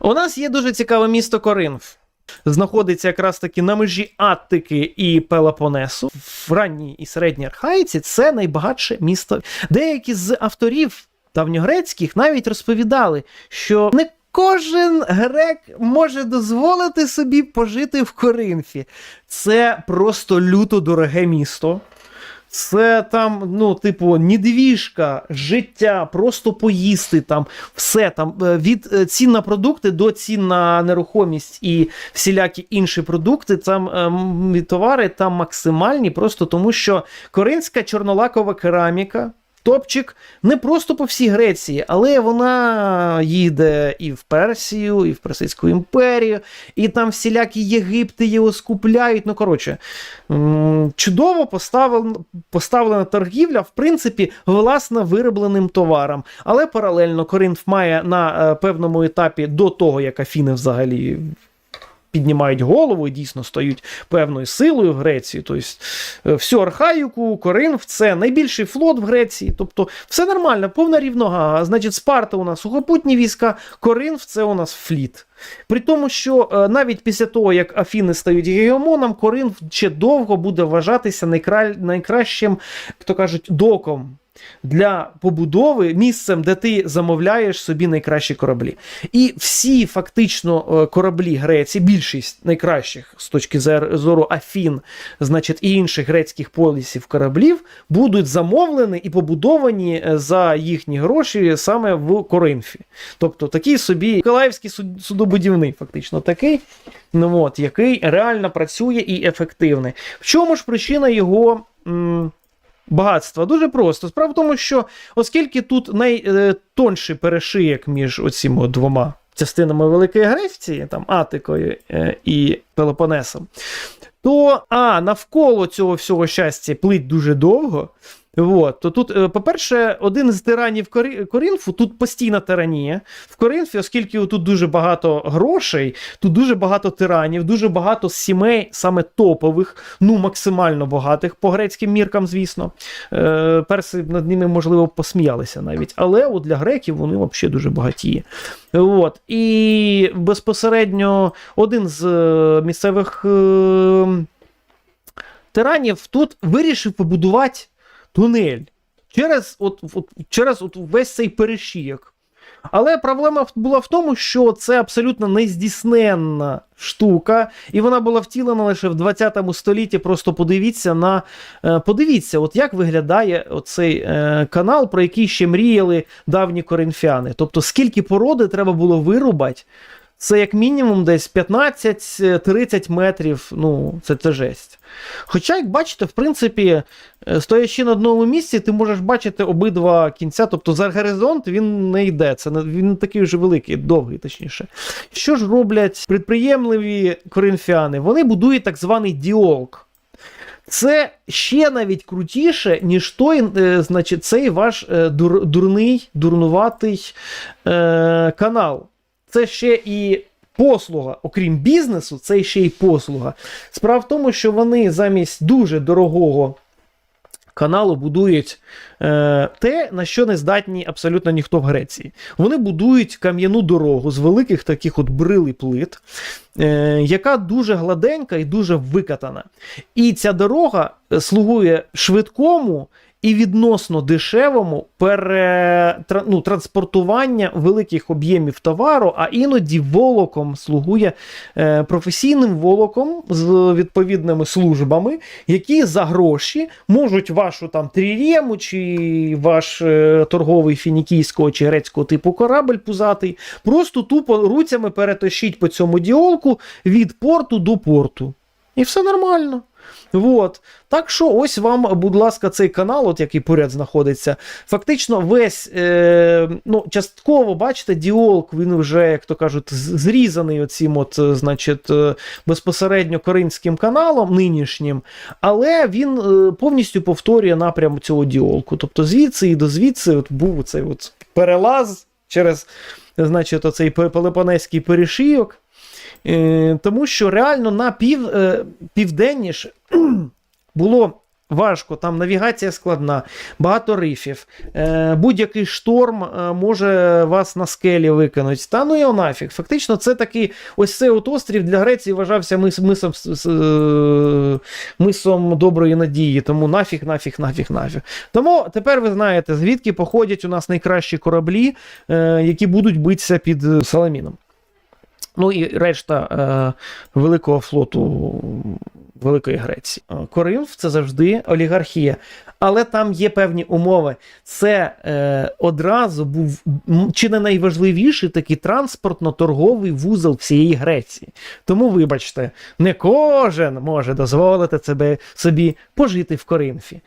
У нас є дуже цікаве місто Коринф. Знаходиться якраз таки на межі Аттики і Пелопонесу. В ранній і середній архаїці це найбагатше місто. Деякі з авторів давньогрецьких навіть розповідали, що не кожен грек може дозволити собі пожити в Коринфі. Це просто люто дороге місто. Це там, ну, типу, недвіжка, життя, просто поїсти там, все там е, від е, цін на продукти до цін на нерухомість і всілякі інші продукти, там ем, товари там максимальні, просто тому що коринська чорнолакова кераміка. Топчик не просто по всій Греції, але вона їде і в Персію, і в Персидську імперію, і там всілякі Єгипти його скупляють. Ну, коротше, чудово поставлена, торгівля, в принципі, власне виробленим товаром. Але паралельно Коринф має на е, певному етапі до того, як Афіни взагалі. Піднімають голову і дійсно стають певною силою в Греції. Тобто, е, всю архаїку, Коринф це найбільший флот в Греції. Тобто, все нормально, повна рівнога. Значить, Спарта у нас сухопутні війська, Коринф це у нас фліт. При тому, що е, навіть після того, як Афіни стають гегемоном, Коринф ще довго буде вважатися найкра... найкращим, як то кажуть, доком. Для побудови місцем, де ти замовляєш собі найкращі кораблі. І всі фактично е, кораблі Греції, більшість найкращих з точки зору Афін, значить, і інших грецьких полісів кораблів, будуть замовлені і побудовані е, за їхні гроші саме в Коринфі. Тобто такий собі Миколаївський суд- судобудівний, фактично такий, ну, от, який реально працює і ефективний. В чому ж причина його. м, Багатства дуже просто. Справа в тому, що оскільки тут найтонший перешиєк між оціми двома частинами Великої Греції, там Атикою е, і Пелопонесом, то а, навколо цього всього щастя плить дуже довго. От, то тут, е, по-перше, один з тиранів Корі- Коринфу, тут постійна тиранія. В Коринфі, оскільки тут дуже багато грошей, тут дуже багато тиранів, дуже багато сімей, саме топових, ну максимально багатих по грецьким міркам, звісно. Е, перси над ними, можливо, посміялися навіть. Але от для греків вони взагалі дуже багаті. От. І безпосередньо один з е, місцевих е, тиранів тут вирішив побудувати тунель через, от, от, через от весь цей перешийок. Але проблема була в тому, що це абсолютно нездійсненна штука, і вона була втілена лише в 20 столітті. Просто подивіться на е, подивіться, от як виглядає оцей е, канал, про який ще мріяли давні коринфяни. Тобто, скільки породи треба було вирубати, це як мінімум десь 15-30 метрів. Ну, це, це жесть. Хоча, як бачите, в принципі, е, стоячи на одному місці, ти можеш бачити обидва кінця, тобто за горизонт він не йде. Це не, він не такий вже великий, довгий, точніше. Що ж роблять підприємливі коринфяни? Вони будують так званий діолк. Це ще навіть крутіше, ніж той, е, значить, цей ваш е, дур, дурний, дурнуватий е, канал. Це ще і послуга, окрім бізнесу, це ще й послуга. Справа в тому, що вони замість дуже дорогого каналу будують е, те, на що не здатні абсолютно ніхто в Греції. Вони будують кам'яну дорогу з великих таких от брил і плит, е, яка дуже гладенька і дуже викатана. І ця дорога е, слугує швидкому. І відносно дешевому ну, транспортування великих об'ємів товару, а іноді волоком слугує е, професійним волоком з відповідними службами, які за гроші можуть вашу там трірєму чи ваш е, торговий фінікійського чи грецького типу корабль пузатий, просто тупо руцями перетащить по цьому діолку від порту до порту. І все нормально. Вот. Так що ось вам, будь ласка, цей канал, от який поряд знаходиться. Фактично, весь, е, ну, частково, бачите, діолк, він вже, як то кажуть, зрізаний оцім, от, е, значить, е, безпосередньо коринським каналом нинішнім, але він е, повністю повторює напрям цього діолку. Тобто звідси і до звідси от був цей от перелаз через, значить, оцей Пе- перешийок. Е, тому що реально на пів, е, південніше було важко, там навігація складна, багато рифів. Е, будь-який шторм може вас на скелі викинути. Та ну його нафіг. Фактично, це такий ось цей от острів для Греції вважався мис, мисом, мисом доброї надії. Тому нафіг, нафіг, нафіг, нафіг. Тому тепер ви знаєте, звідки походять у нас найкращі кораблі, які будуть битися під Саламіном. Ну і решта е, великого флоту Великої Греції. Е, Коринф це завжди олігархія. Але там є певні умови. Це е, одразу був чи не найважливіший такий транспортно-торговий вузол всієї Греції. Тому, вибачте, не кожен може дозволити себе собі пожити в Коринфі.